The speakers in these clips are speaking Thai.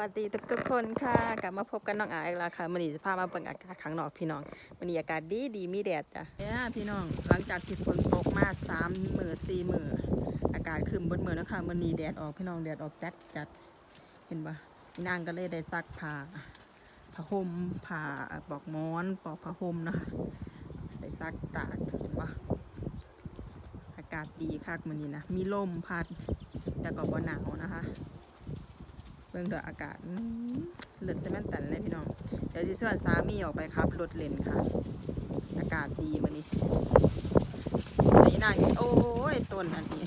วัสดีทุกทุกๆคนค่ะ กลับมาพบกันน้องอาอีกแล้วค่ะมันนี้จะพามาเบิ่งอากาศข้างนอกพี่น้องมันนี้อากาศดีดีมีแดดจ้ะเนี่ยพี่น้องหลังจากที่ฝนตกมาสามมือสี่มืออากาศคืมเบดมือนะคะมันนี้แดดออกพี่น้องแดดออกจัดจัดเห็นปะอีนางก็เลยได้ซักผ้าผ้าห่มผ้าปอกหมอนปอกผ้าห่มนะคะได้ซักตากเห็นปะอากาศดีคักมันนี้นะมีลมพัดแต่ก็บ่หนาวนะคะ บิ่งเด้ออากาศอื้อเลือดเซมันตันเลยพี่น้อง เดี๋ยวจะชวนสามีออกไปครับรถเลนค่ะ อากาศดีมื้อนี้นี่นางโอ้ยต้นอันนี้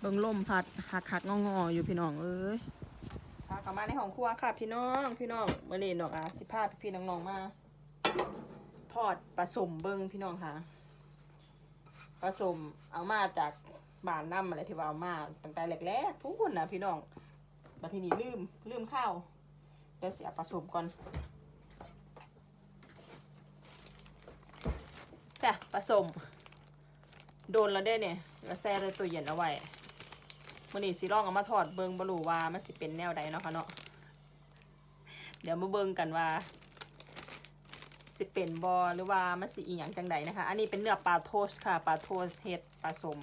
เบิ่งลมพัดหักหักงองออยู่พี่น้องเอ้ยพากลับมาในห้องครัวค่ะ พี่น้องพี่น้องเมื้อนี้ดอกอาสิพาพี่น้องๆมา ทอดปลาสมเบิ่งพี่น้องค่ะปลาสมเอามาจากบ้านน้ำอะไรที่ว่าเอามาตั้งแต่แรกๆพูดนะพี่น้อง มาทีนี้ลืมลืมข้าวเดี๋ยวเสียผสมก่อนจ้ะผสม โดนแล้วได้เนี่ยแล้วแช่ในตู้เย็นเอาไว้มันนี้สิลองเอามาถอดเบิงบรูว่ามันสิเป็นแนวใดเนาะค่ะเนาะเดี๋ยวมาเบิงกันว่า สิเป็นบอหรือว่ามันสิอีหยังจังใดนะคะ อันนี้เป็นเนื้อปลาโทสค่ะปลาโทสเฮ็ดปลาสม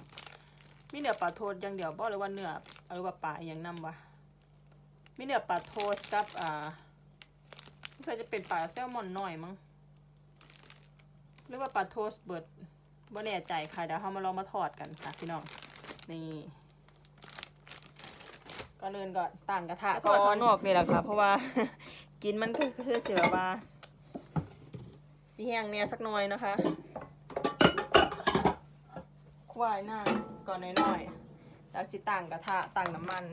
มีเนื้อปลาโทสอย่างเดียวบ่หรือว่าเนื้อหรือว่าปลาอย่างนำวะ มีเนื้อปลาโทสกับอ่าก็จะเป็นปลาแซลมอนหน้อยมั้งหรือว่าปลาโทสเบิดบ่แน่ใจค่ะเดี๋ยวเรามาลองมาทอดกันค่ะพี่น้องนี่ก่อนอื่นก็ตั้งกระทะทอดข้างนอกนี่แหละค่ะ เพราะว่ากินมันคือคือสิแบบว่าสีแห้งเนี่ยสักหน่อยนะคะควายหน้าก่อนน้อยๆแล้วสิตั้งกระทะตั้งน้ำมัน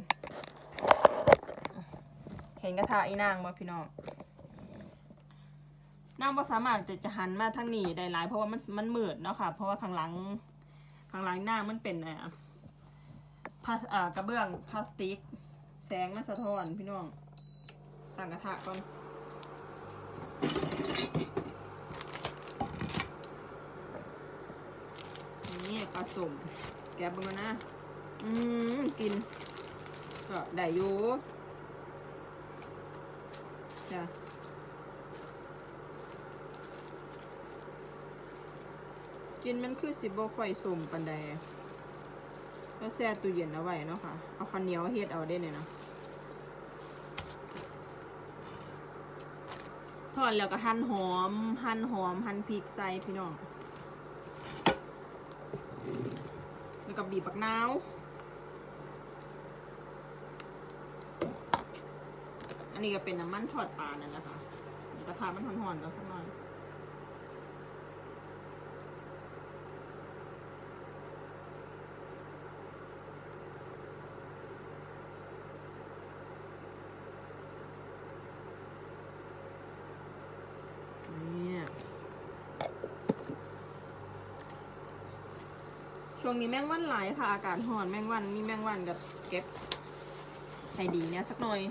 เห็นกระทะอีนางบ่พี่น้องนางบ่สามารถจะจะหันมาทางนี้ได้หลายเพราะว่ามันมันมืดเนาะค่ะ เพราะว่าข้างหลังข้างหลังนางมันเป็นอ่าพลาสอ่ากระเบื้องพลาสติก แสงมันสะท้อนพี่น้องตั้งกระทะก่อนนี่ปลาสมแกะเบงมานะ อืมกิน ก็ได้อยู่ จ้ะกินมันคือสิบ่ค่อยสมปันใดก็แช่ตู้เย็นเอาไว้เนาะค่ะ เอาข้าวเหนียวเฮ็ดเอาได้เนี่ยเนาะทอดแล้วก็หั่นหอม หั่นหอม หั่นพริกใส่พี่น้อง แล้วก็บีบปักนาว อันนี้ก็เป็นน้ำมันทอดปลานั่นแหละค่ะกระทะมันหอนๆกันสักหน่อยนี่ช่วงนี้แมงวันหลายค่ะ อากาศร้อนแมงวันมีแมงวันกับเก็บให้ดีเนี่ยสักหน่อย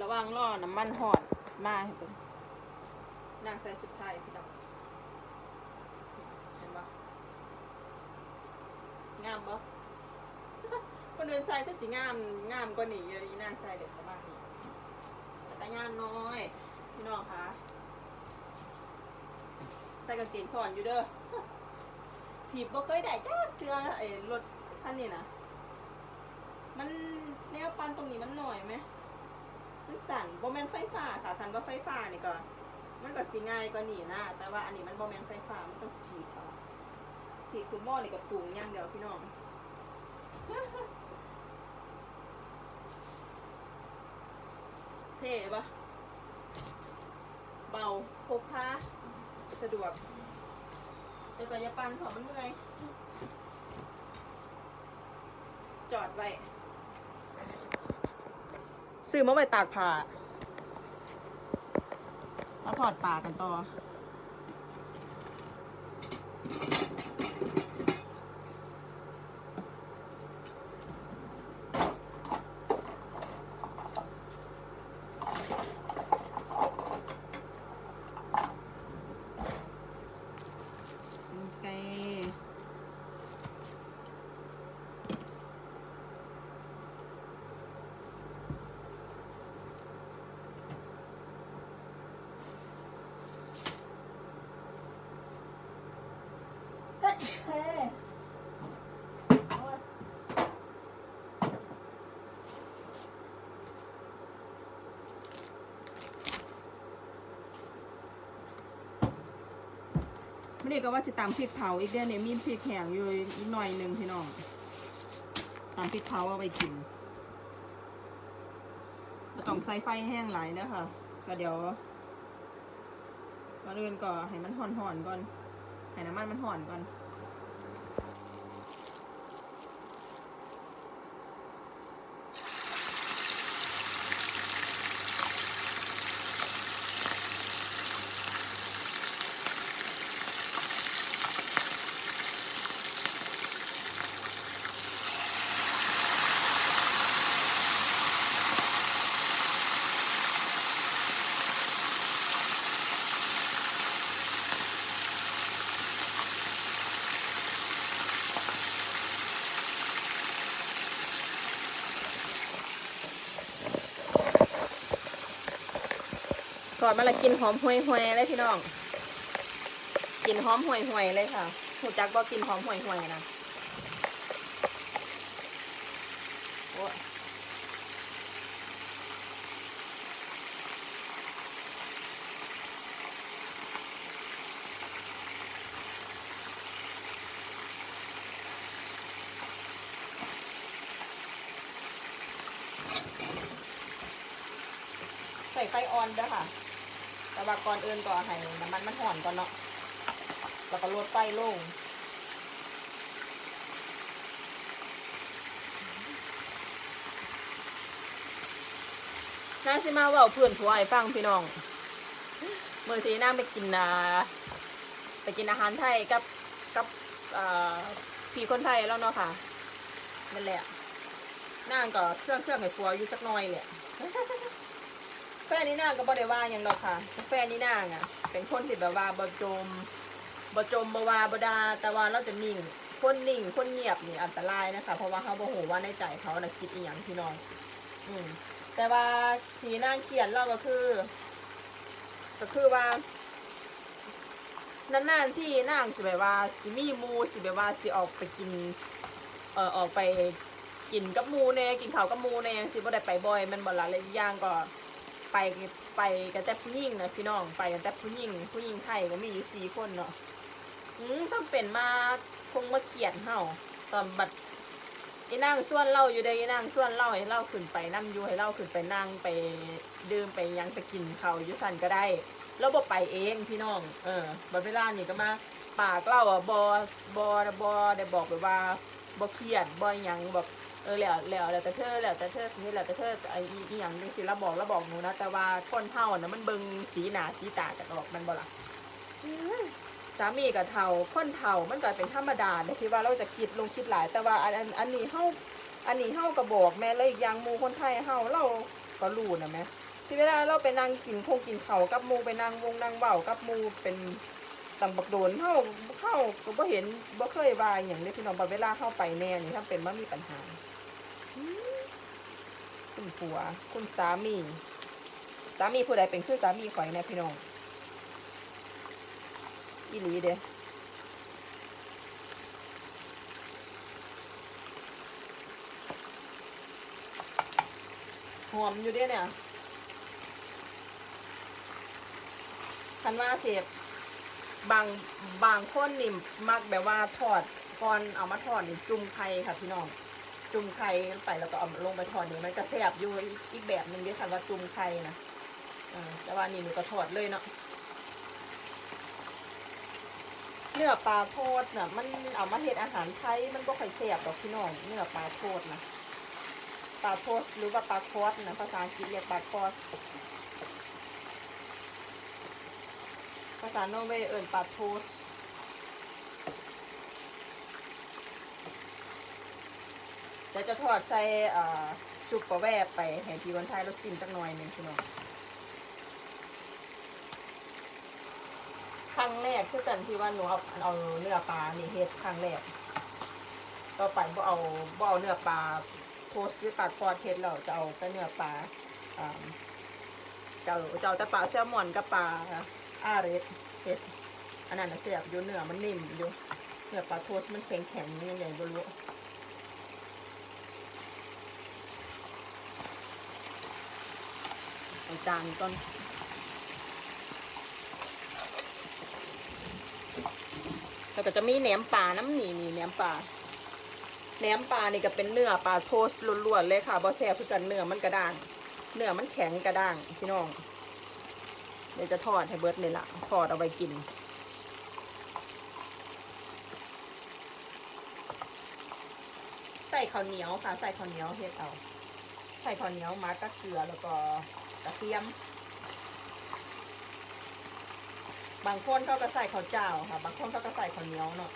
ระว่างรอน้ำมันหอดมาให้เบิ่งนางใส่สุดท้ายพี่น้องเห็นปะงามปะคนอื่นใส่ก็สิงามงามกว่านี้เยอะนางใส่เด็กประมาณนี้แต่แต่งามน้อยพี่น้องคะใส่กางเกงสอนอยู่เด้อถีบบ่เคยได้จ้าเทือไอ้รถคันนี้นะมันแนวปันตรงนี้มันหน่อยไหม สันโบแมนไฟฟ้าค่ะคันว่าไฟฟ้านี่ก็ มันก็สิง่ายกว่านี่นะแต่ว่าอันนี้มันโบแมนไฟฟ้ามันต้องถีบเอาถีบคือหม้อนี่กับตุงอย่างเดียวพี่น้องเท่ปะเบาพกพาสะดวกแต่ก็อย่าปันเถอมันเมื่อยจอดไว้ ซื้อมาไว้ตากผ้ามาถอดปลากันต่อ น เฮ้โอ้ย ไม่ได้ก็ว่าจะตำพริกเผาอีกเดือนนี้มีพริกแห้งอยู่อีกหน่อยหนึ่งพี่น้องตำพริกเผาเอาไปกินบ่ต้องใส่ไฟแห้งหลายนะคะก็เดี๋ยวมาเรือนก่อนให้มันห่อนๆก่อนให้น้ำมันมันห่อนก่อน ก่อนมาละกินหอมห่วยห่วยเลยพี่น้องกินหอมห่วยห่วยเลยค่ะหูจักบ่กินหอมห่วยห่วยนะโอ้ใส่ไฟอ่อนเด้อค่ะ แต่ว่าก่อนอื่นก็ให้น้ำมันมันห่อนก่อนเนาะ แล้วก็ลดไฟลงน่าสิมาว่าเพื่อนผัวไอ้ฟังพี่น้อง เมื่อทีนั่งไปกินอ่าไปกินอาหารไทยกับกับพี่คนไทยแล้วเนาะค่ะนั่นแหละนั่งก็เครื่องเครื่องไอ้ผัวอยู่จักน่อยแหละ แฟนนี่นางก็บ่ได้ว่าหยังดอกค่ะแฟนนี่นางอะ เป็นคนที่แบบว่าบ่จมบ่จมบ่ว่าบ่ดาแต่ว่าเราจะนิ่งคนนิ่งคนเงียบนี่อันตรายนะคะ เพราะว่าเขาบ่ฮู้ว่าในใจเขาน่ะคิดอีหยังพี่น้อง อืม แต่ว่าที่นางเขียนเราก็คือ ก็คือว่านานๆที่นางสิแบบว่าสิมีมูสิแบบว่าสิออกไปกิน เอ่อออกไปกินกับมูแน่กินข้าวกับมูแน่สิบ่ได้ไปบ่อยมันบ่ละและอีกอย่างก็ ไปไปกันแต่ผู้หญิงนะพี่น้องไปกันแต่ผู้หญิงผู้หญิงไทยก็มีอยู่สี่คนเนาะอืมต้องเป็นมาคงมาเขียนเฮาตอนบัดไอ้นางส่วนเล่าอยู่เด้ไอ้นางส่วนเล่าให้เล่าขึ้นไปนั่งอยู่ให้เล่าขึ้นไปนั่งไปดื่มไปยังไปกินเขาอยู่สั่นก็ได้แล้วบ่ไปเองพี่น้อง เออบัดเวลานี่ก็มาปากเล่าอะบอบอบอได้บอกแบบว่าบ่เครียดบ่หยังแบอก เออแล้วแล้วแล้วแต่เธอแล้วแต่เธอสิแล้วแต่เธอไอ้อีอีหยังจังซี่เราบอกเราบอกหนูนะแต่ว่าคนเฮาน่ะมันเบิ่งสีหน้าสีตากันออกมันบ่ล่ะสามีกับเฒ่าคนเฒ่ามันก็เป็นธรรมดาเด้ที่ว่าเราจะคิดลงคิดหลาย แต่ว่าอันอันอันนี้เฮาอันนี้เฮาก็บอกแม่เลยอีกอย่างหมู่คนไทยเฮาเราก็รู้นะแม่ที่เวลาเราไปนั่งกินคงกินเข้ากับมูไปนั่งวงนั่งเว้ากับมูเป็นตังบักโดนเฮาเฮาก็บ่เห็นบ่เคยว่าอย่างนี้พี่น้องบัดเวลาเฮาไปแน่นี่ถ้าเป็นว่ามีปัญหา คุณผัว คุณสามี สามีผู้ใดเป็นคือสามีข่อยแน่พี่น้องอีหลีเด้หอมอยู่เด้เนี่ยคันว่าเสียบบางบางคนนี่มักแบบว่าทอดก่อนเอามาทอดนี่จุ่มไข่ค่ะพี่น้อง จุ่มไข่ลงไปแล้วก็เอาลงไปทอดนี่มันก็แซ่บอยู่อีกแบบหนึ่งด้วยค่ะว่าจุ่มไข่นะอ่าแต่ว่านี่หนูก็ทอดเลยเนาะเนื้อปลาโทษน่ะมันเอามาเฮ็ดอาหารไทยมันก็ค่อยแซ่บดอกพี่น้องเนื้อปลาโทษนะปลาโทษหรือว่าปลาคอสนะภาษาอังกฤษเรียกปลาคอสภาษาโนเวย์เอิ้นปลาโทส ดี๋ยวจะทอดใส่ซุปปลาแวบไปให้พี่วันไทยเราซิมจักหน่อยหนึ่งพี่น้องครั้งแรกคือกันที่ว่าหนูเอาเอาเนื้อปลานี่เฮ็ดครั้งแรกต่อไปบ่เอาบ่เอาเนื้อปลาโพสต์หรือปลาทอดเฮ็ดแล้วจะเอาแต่เนื้อปลาอ่าเจะเอาแต่ปลาแซลมอนกับปลาอาเรสเฮ็ดอันนั้นน่ะแซ่บอยู่เนื้อมันนิ่มอยู่เนื้อปลาโทสมันแข็งแข็งยังไงไม่รู้ เอจานก่อนแล้วก็จะมีแหนมปลาน้ำหนีมีแหนมปลาแหนมปลานี่ก็เป็นเนื้อปลาโทสล้วนๆเลยค่ะบอแซ่บคือกันเนื้อมันกระด้าง เนื้อมันแข็งกระด้างพี่น้องเดี๋ยวจะทอดให้เบิร์ดนี่ละทอดเอาไปกินใส่ข้าวเหนียวค่ะ ใส่ข้าวเหนียวเฮ็ดเอา ใส่ข้าวเหนียวมัดกับเกลือแล้วก็ กระเทียม บางคนเขาก็ใส่ข้าวเจ้าค่ะ บางคนเขาก็ใส่ข้าวเหนียวเนาะ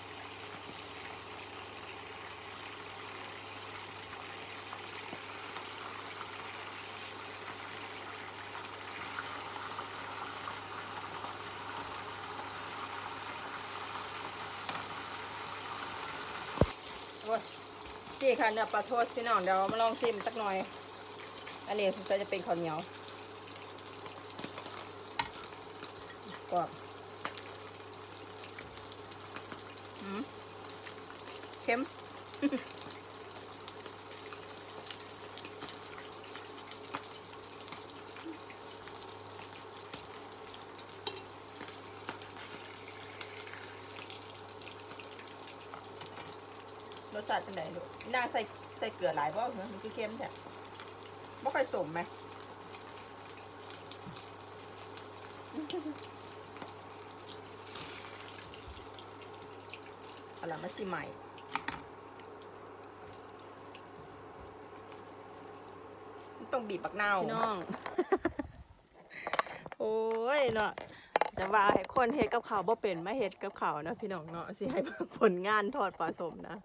โอ้ยนี่ค่ะเนื้อปลาโทสพี่น้องเดี๋ยวมาลองชิมสักหน่อย อันนี้สงสัยจะเป็นข้าวเหนียว กรอบอืมเค็มรสชาติเป็นไงลูกนางใส่ใส่เกลือหลายบ่เหรอมันคือเค็มแท้บ่ค่อยสมไหม เอาล่ะมาสิใหม่ต้องบีบบักนาวพี่น้อง โอ้ยเนาะจะว่าให้คนเฮ็ดกับข้าวบ่เป็นมาเฮ็ดกับข้าวเนาะพี่น้องเนาะสิให้ผลงานทอดปลาสมนะ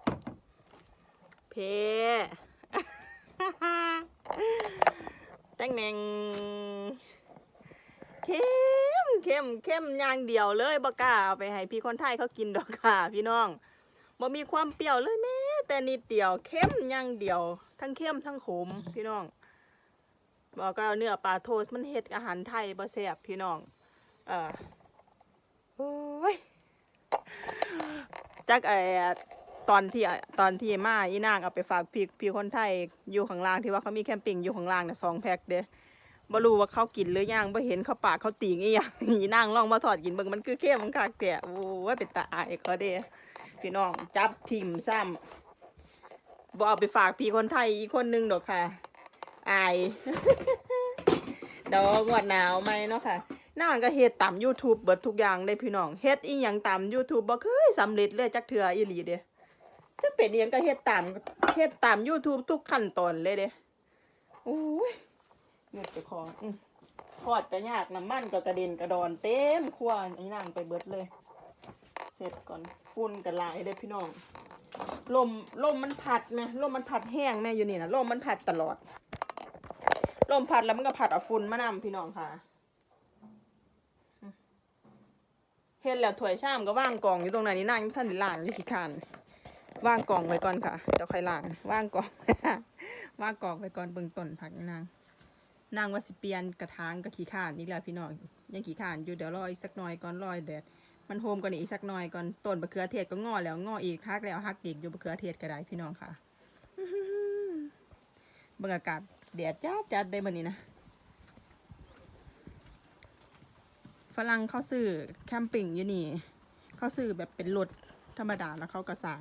เพแตงแหนง เข้มเข้มเข้มอย่างเดียวเลยบกล้าเอาไปให้พี่คนไทยเขากินดอกค่ะ พี่น้องบ่มีความเปรี้ยวเลยแม้แต่นิดเดียวเข้มอย่างเดียว ทั้งเข้มทั้งขมพี่น้องบอกก็เนื้อปลาโทส์มันเฮ็ดอาหารไทยบ่แซ่บพี่น้อง เออโอ้ยจักไอตอนที่ตอนที่มาอีนางเอาไปฝากพี่พี่คนไทยอยู่ข้างล่างที่ว่าเขามีแคมปิ้งอยู่ข้างล่างน่ะสองแพ็คเด้ บ่รู้ว่าเขากินหรือยังบ่เห็นเขาปากเขาติ่งอีหยังอีนางลองมาทอดกินเบิ่งมันคือเข้มคักแต่โอ้ยเป็นตาอายเขาเด้พี่น้องจับทิมซ้ำบ่เอาไปฝากพี่คนไทยอีกคนนึงดอกค่ะ อายเดี๋ยวงวดหนาวไหมเนาะค่ะนางก็เฮ็ดตาม YouTube เบิดทุกอย่างเลยพี่น้องเฮ็ดอีหยังตาม YouTube บ่เคยสำเร็จเลยจักเทื่ออีหลีเด้จักเป็นอีหยังก็เฮ็ดตามเฮ็ดตาม YouTube ทุกขั้นตอนเลยเด้โอ้ย เงือดเจ้าขออือทอดก็ยากน้ำมันก็กระเด็นกระดอนเต็มครัวไอ้นางไปเบิดเลย เสร็จก่อนฝุ่นก็หลายเด้พี่น้องลมลมมันพัดแม่ลมมันพัดแห้งแม่อยู่นี่นะลมมันพัดตลอด ลมพัดแล้วมันก็พัดเอาฝุ่นมานำพี่น้องค่ะเห็นแล้วถ้วยชามก็ว่างกล่องอยู่ตรงไหนนี่นั่งท่านได้ล้างอยู่ขี้คานว่างกล่องไว้ก่อนค่ะเดี๋ยวค่อยล้างว่างกล่องว่างกล่องไว้ก่อนเบื้องต้นผักนาง นางว่าสิเปลี่ยนกระถางกับขี้คานนี่แหละพี่น้องยังขี้คานอยู่เดี๋ยวรออีกสักหน่อยก่อนรอยแดดมันโฮมก่อนอีกสักหน่อยก่อนต้นบะเขือเทศก็งอแล้วงออีกฮักแล้วฮักอีกอยู่บะเขือเทศก็ได้พี่น้องค่ะบิ่งอากาศแดดจ้าจัดได้บันนี้นะฝรั่งเขาซื้อแคมปิ้งอยู่นี่เขาซื้อแบบเป็นรถธรรมดาแล้วเขาก็สั่ง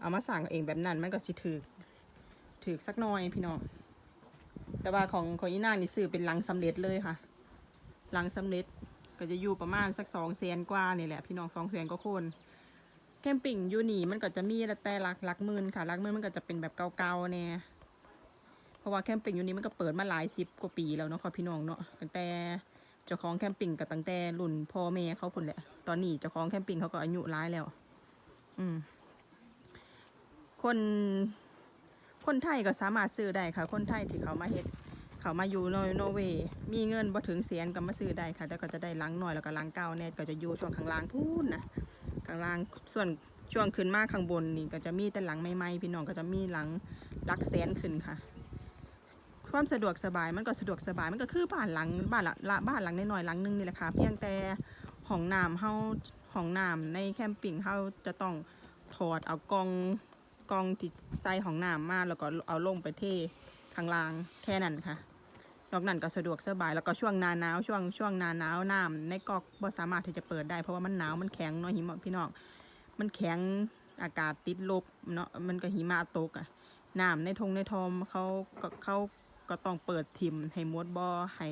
เอามาสั่งเองแบบนั้นมันก็สิถือถือสักหน่อยพี่น้อง แต่ว่าของของอีนางนี่ซื้อเป็นลังสำเร็จเลยค่ะลังสำเร็จก็จะอยู่ประมาณสักสองแสนกว่านี่แหละพี่น้องสองแสนก็คนแคมปิ้งยูนี่มันก็จะมีแต่หลักหลักหมื่นค่ะหลักหมื่นมันก็จะเป็นแบบเก่าๆเนี่ยเพราะว่าแคมปิ้งยูนี่มันก็เปิดมาหลายสิบกว่าปีแล้วเนาะค่ะพี่น้องเนาะตั้งแต่เจ้าของแคมปิ้งกับตั้งแต่รุ่นพ่อแม่เขาพุ่นแหละ ตอนนี้เจ้าของแคมปิ้งเขาก็อายุร้ายแล้ว อืมคน คนไทยก็สามารถซื้อได้ค่ะ คนไทยที่เขามาเฮ็ดเขามาอยู่โนโนเวย์มีเงินบ่ถึงแสนก็มาซื้อได้ค่ะ แต่ก็จะได้หลังหน่อยแล้วก็หลังเก่าแน่ก็จะอยู่ช่วงข้างล่างพูนนะข้างล่างส่วนช่วงขึ้นมากข้างบนนี่ก็จะมีแต่หลังใหม่ๆพี่น้องก็จะมีหลังหลักแสนขึ้นค่ะ ความสะดวกสบายมันก็สะดวกสบายมันก็คือบ้านหลังบ้านละละบ้านหลังน้อยๆหลังหนึงนี่แหละค่ะเพียงแต่ห้องน้ำเฮาห้องน้ำในแคมปิ้งเขาจะต้องถอดเอากอง กองที่ใส่ห้องน้ำมาแล้วก็เอาลงไปเทข้างล่างแค่นั้นค่ะนอกนั้นก็สะดวกสบายแล้วก็ช่วงหนาหนาวช่วงช่วงหนาหนาวน้ำในกอกบ่สามารถที่จะเปิดได้เพราะว่ามันหนาวมันแข็งเนาะหิมะพี่น้องมันแข็งอากาศติดลบเนาะมันก็หิมะตกอะน้ำในทงในทอมเขาก็เขาก็ต้องเปิดทิมให้มดบ่ให้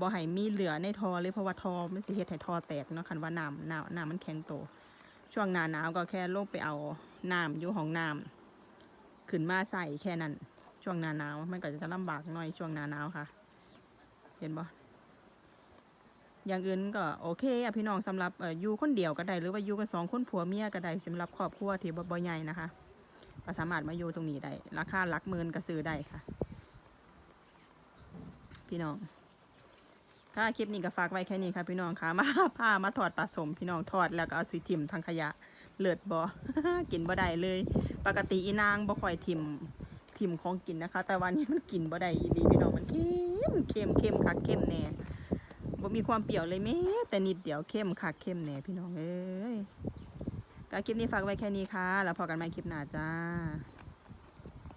บ่ให้มีเหลือในทอเลยเพราะว่าทอมันสิเฮ็ดให้ทอแตกเนาะคันว่าน้ำน้ำน้ำมันแข็งโต ช่วงหนาหนาวก็แค่ลงไปเอาน้ำอยู่ห้องน้ำขึ้นมาใส่แค่นั้น ช่วงหนาหนาวมันก็จะลำบากหน่อยช่วงหนาหนาวค่ะ เห็นบ่อย่างอื่นก็โอเคอะพี่น้องสำหรับออยู่คนเดียวก็ได้หรือว่าอยู่กันสองคนผัวเมียก็ได้สำหรับครอบครัวที่บ่บ่ใหญ่นะคะก็สามารถมาอยู่ตรงนี้ได้ราคาหลักหมื่นก็ซื้อได้ค่ะ พี่น้อง ถ้าคลิปนี้ก็ฝากไว้แค่นี้ค่ะพี่น้องค่ะ มาพามาถอดปลาสมพี่น้องทอดแล้วก็เอาสุยทิมทางขยะเลิศบ่ กินบ่ได้เลย ปกติอีนางบ่ค่อยทิมทิมของกินนะคะ แต่วันนี้มันกินบ่ได้อีหลีพี่น้องมันเค็มเค็มเค็มคักเค็มแน่บ่มีความเปรี้ยวเลยแม้แต่นิดเดียวเค็มคักเค็มแน่พี่น้องเอ้ยก็คลิปนี้ฝากไว้แค่นี้ค่ะ แล้วพอกันใหม่คลิปหน้าจ้า